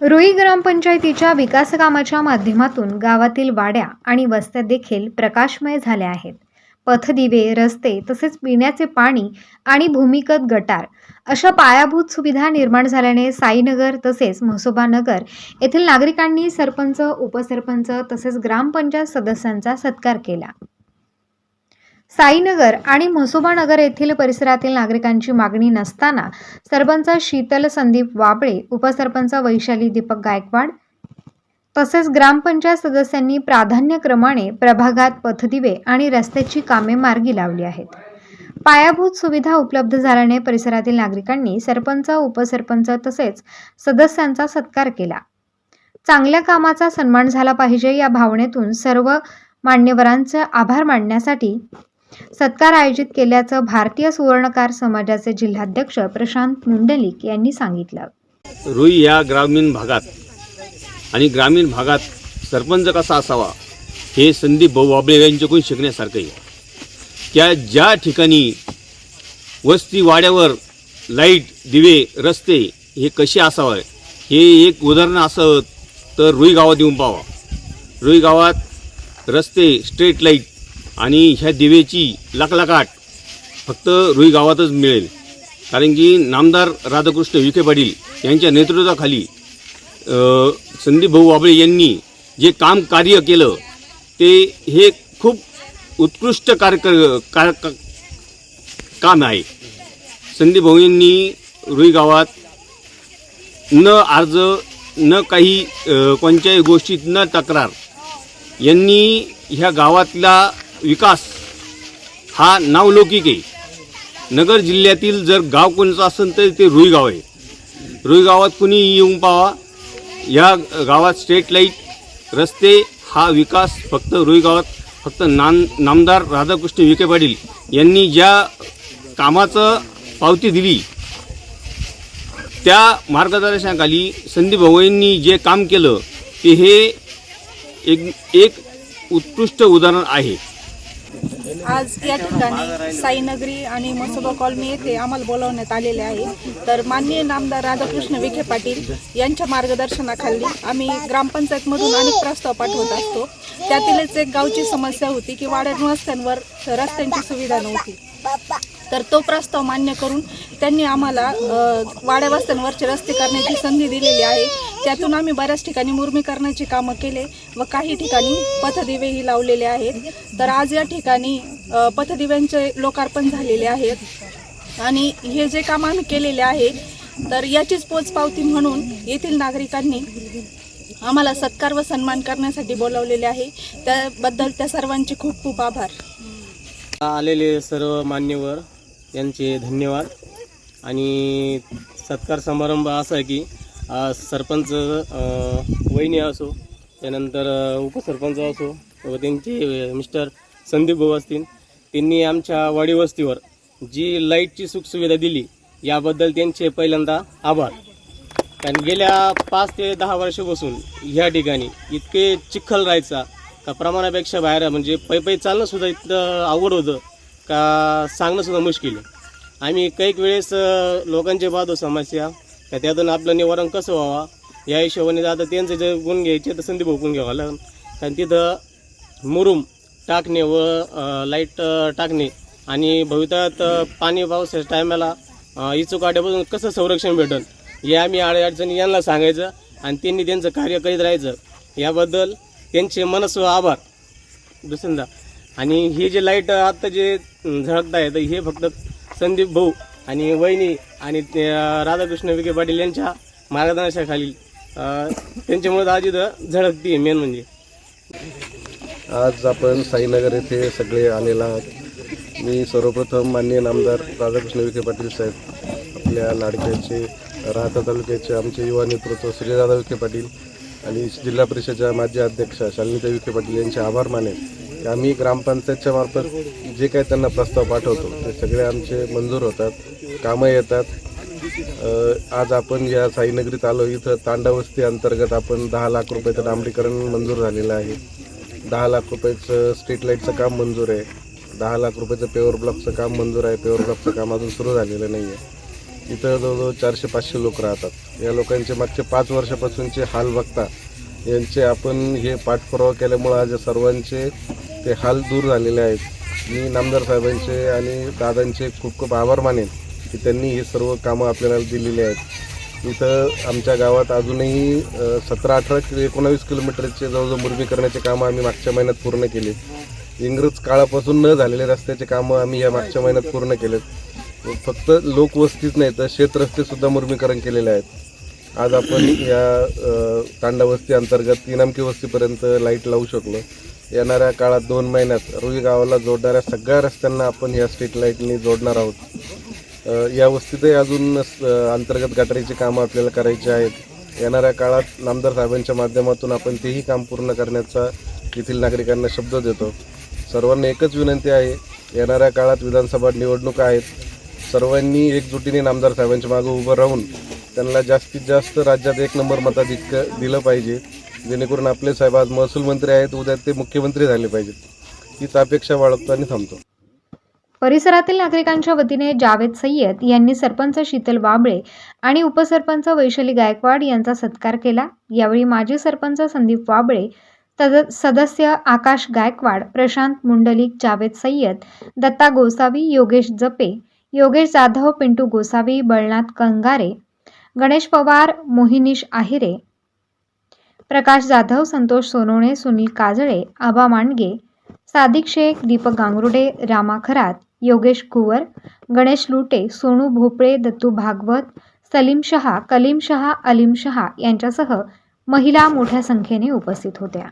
रुई ग्रामपंचायतीच्या विकास कामाच्या माध्यमातून गावातील वाड्या आणि वस्त्या देखील प्रकाशमय झाल्या आहेत. पथदिवे रस्ते तसेच पिण्याचे पाणी आणि भूमिगत गटार अशा पायाभूत सुविधा निर्माण झाल्याने साईनगर तसेच म्हसोबा नगर येथील नागरिकांनी सरपंच उपसरपंच तसेच ग्रामपंचायत सदस्यांचा सत्कार केला. साईनगर आणि म्हसोबानगर येथील परिसरातील नागरिकांची मागणी नसताना सरपंच शीतल संदीप वाबळे उपसरपंच वैशाली दीपक गायकवाड तसेच ग्रामपंचायत सदस्यांनी प्राधान्यक्रमाने प्रभागात पथदिवे आणि रस्त्याची कामे मार्गी लावली आहेत. पायाभूत सुविधा उपलब्ध झाल्याने परिसरातील नागरिकांनी सरपंच उपसरपंच तसेच सदस्यांचा सत्कार केला. चांगल्या कामाचा सन्मान झाला पाहिजे या भावनेतून सर्व मान्यवरांचे आभार मानण्यासाठी सत्कार आयोजित केल्याचं भारतीय सुवर्णकार समाजाचे जिल्हाध्यक्ष प्रशांत मुंडलिक यांनी सांगितलं. रुई या ग्रामीण भागात आणि ग्रामीण भागात सरपंच कसा असावा हे संदीप भाऊ वाबळे यांच्याकडून शिकण्यासारखं आहे. त्या ज्या ठिकाणी वस्ती वाड्यावर लाइट दिवे रस्ते हे कसे असावं हे एक उदाहरण असं तर रुई गावात येऊन पावा रुई गावात रस्ते स्ट्रीट लाइट आणि ह्या दिवेची लकलकाट फक्त रुई गावातच मिळेल. कारण की नामदार राधाकृष्ण विखे पाटील यांच्या नेतृत्वाखाली संदीप भाऊ वाबळे यांनी जे काम कार्य केलं ते हे खूप उत्कृष्ट कार्य कार का- काम आहे. संदीप भाऊ यांनी रुई गावात न अर्ज न काही कोणत्याही गोष्टीत न तक्रार यांनी ह्या गावातला विकास हा नावलौकिक आहे. नगर जिल्ह्यातील जर गाव कोणचं असेल तर ते रुईगाव आहे. रुई गावात कुणी येऊन पावा. या गावात स्ट्रीट लाइट रस्ते हा विकास फक्त रुई गावात फक्त नाम नामदार राधाकृष्ण विखे पाटील यांनी ज्या कामाचं पावती दिली त्या मार्गदर्शनाखाली संदीप भवईंनी जे काम केलं ते हे एक एक उत्कृष्ट उदाहरण आहे. आज या ठिकाणी साईनगरी आणि मसोबा कॉलनी येथे आम्हाला बोलावण्यात आलेले आहे. तर माननीय नामदार राधाकृष्ण विखे पाटील यांच्या मार्गदर्शनाखाली आम्ही ग्रामपंचायतमधून अनेक प्रस्ताव पाठवत असतो. त्यातीलच एक गावची समस्या होती की वाड्या रस्त्यांवर रस्त्यांची सुविधा नव्हती. तर तो प्रस्ताव मान्य करून त्यांनी आम्हाला अ, वाड्या रस्ते करण्याची संधी दिलेली आहे. त्यातून आम्ही बऱ्याच ठिकाणी मुर्मीकरणाची कामं केले व काही ठिकाणी पथदिवेही लावलेले आहेत. तर आज या ठिकाणी पथदिव्यांचे लोकार्पण झालेले आहेत. आणि हे जे काम आम्ही केलेले आहे तर याचीच पोचपावती म्हणून येथील नागरिकांनी आम्हाला सत्कार व सन्मान करण्यासाठी बोलावलेले आहे. त्याबद्दल त्या सर्वांचे खूप खूप आभार. आलेले सर्व मान्यवर यांचे धन्यवाद. आणि सत्कार समारंभ असा आहे की सरपंच वहिनी असो त्यानंतर उपसरपंच असो व त्यांचे मिस्टर संदीप भाऊ असतील त्यांनी आमच्या वाडी वस्तीवर जी लाईटची सुखसुविधा दिली याबद्दल त्यांचे पहिल्यांदा आभार. कारण गेल्या पाच ते दहा वर्षापासून ह्या ठिकाणी इतके चिखल राहायचा का प्रमाणापेक्षा बाहेर म्हणजे पै पै चालणंसुद्धा इतकं अवघड होतं का सांगणंसुद्धा मुश्किल आहे. आम्ही कैक वेळेस लोकांचे पाहतो समस्या तर त्यातून आपलं निवारण कसं व्हावा? या हिशोबाने आता त्यांचे जे गुण घ्यायचे तर संधी भोगून घ्यावा लागेल. कारण तिथं मुरुम टाकणे व लाइट टाकणे आणि भवितळ्यात पाणी पावसाच्या टायमाला इचूकाड्यापासून कसं संरक्षण भेटन? हे आम्ही अडचणी यांना सांगायचं आणि त्यांनी त्यांचं कार्य करीत राहायचं. याबद्दल त्यांचे मनस्व आभार. दुसऱ्यांदा. आणि हे जे लाइट आत्ता जे झळकत आहे तर हे फक्त संदीप भाऊ आणि वहिनी आणि ते, अं, राधाकृष्ण विखे पाटील यांच्या मार्गदर्शनाखाली अं, त्यांच्यामुळे आज इथं झळकती मेन म्हणजे. आज आपण साईनगर येथे सगळे आलेला आहोत. मी सर्वप्रथम माननीय नामदार राधाकृष्ण विखे पाटील साहेब आपल्या लाडक्याचे राहता तालुक्याचे आमचे युवा नेतृत्व श्री राधा विखे पाटील आणि जिल्हा परिषदेच्या माजी अध्यक्षा शालिनीता विखे पाटील यांचे आभार मानेन. आम्ही ग्रामपंचायतच्या मार्फत जे काही त्यांना प्रस्ताव पाठवतो ते सगळे आमचे मंजूर होतात. कामं येतात. आज आपण या साईनगरीत आलो. इथं तांडावस्ती अंतर्गत आपण दहा लाख रुपयाचं डांबरीकरण मंजूर झालेलं आहे. दहा लाख रुपयाचं स्ट्रीट लाईटचं काम मंजूर आहे. दहा लाख रुपयाचं पेवर ब्लॉकचं काम मंजूर आहे. पेवर ब्लॉकचं काम अजून सुरू झालेलं नाही आहे इथं जवळजवळ चारशे पाचशे लोक राहतात. या लोकांचे मागचे पाच वर्षापासूनचे हाल बघता यांचे आपण हे पाठपुरावा केल्यामुळं आज सर्वांचे ते हाल दूर झालेले आहेत. मी नामदार साहेबांचे आणि दादांचे खूप खूप आभार मानेन. की त्यांनी हे सर्व कामं आपल्याला दिलेली आहेत. इथं आमच्या गावात अजूनही सतरा अठरा एकोणावीस किलोमीटरचे जवळजवळ मुरमीकरणाचे कामं आम्ही मागच्या महिन्यात पूर्ण केले. इंग्रज काळापासून न झालेले रस्त्याचे कामं आम्ही या मागच्या महिन्यात पूर्ण केलेत. फक्त लोकवस्तीच नाही तर शेतरस्तेसुद्धा मुरमीकरण केलेले आहेत. आज आपण या तांडावस्ती अंतर्गत इनामकी वस्तीपर्यंत लाइट लावू शकलो. येणाऱ्या काळात दोन महिन्यात रुई गावाला जोडणाऱ्या सगळ्या रस्त्यांना आपण या स्ट्रीट लाईटनी जोडणार आहोत. या वस्तीतही अजून अंतर्गत गटारीची कामं आपल्याला करायची आहेत. येणाऱ्या काळात नामदार साहेबांच्या माध्यमातून आपण तेही काम पूर्ण करण्याचा येथील नागरिकांना शब्द देतो. सर्वांना एकच विनंती आहे येणाऱ्या काळात विधानसभा निवडणुका आहेत. सर्वांनी एकजुटीने नामदार साहेबांच्या मागे उभं राहून त्यांना जास्तीत जास्त राज्यात एक नंबर मताधिक दिलं पाहिजे. जेणेकरून आपले साहेब आज महसूल मंत्री आहेत उद्या ते मुख्यमंत्री झाले पाहिजेत. हीच अपेक्षा बाळगतो आणि थांबतो. परिसरातील नागरिकांच्या वतीने जावेद सय्यद यांनी सरपंच शीतल वाबळे आणि उपसरपंच वैशाली गायकवाड यांचा सत्कार केला. यावेळी माजी सरपंच संदीप वाबळे तद सदस्य आकाश गायकवाड प्रशांत मुंडलिक जावेद सय्यद दत्ता गोसावी योगेश जपे योगेश जाधव पिंटू गोसावी बळनाथ कंगारे गणेश पवार मोहिनीश आहिरे प्रकाश जाधव संतोष सोनवणे सुनील काजळे आबा मांडगे सादिक शेख दीपक गांगरुडे रामा खरात योगेश कुवर गणेश लुटे सोनू भोपळे दत्तू भागवत सलीम शहा कलीम शहा अलीम शहा यांच्यासह महिला मोठ्या संख्येने उपस्थित होत्या.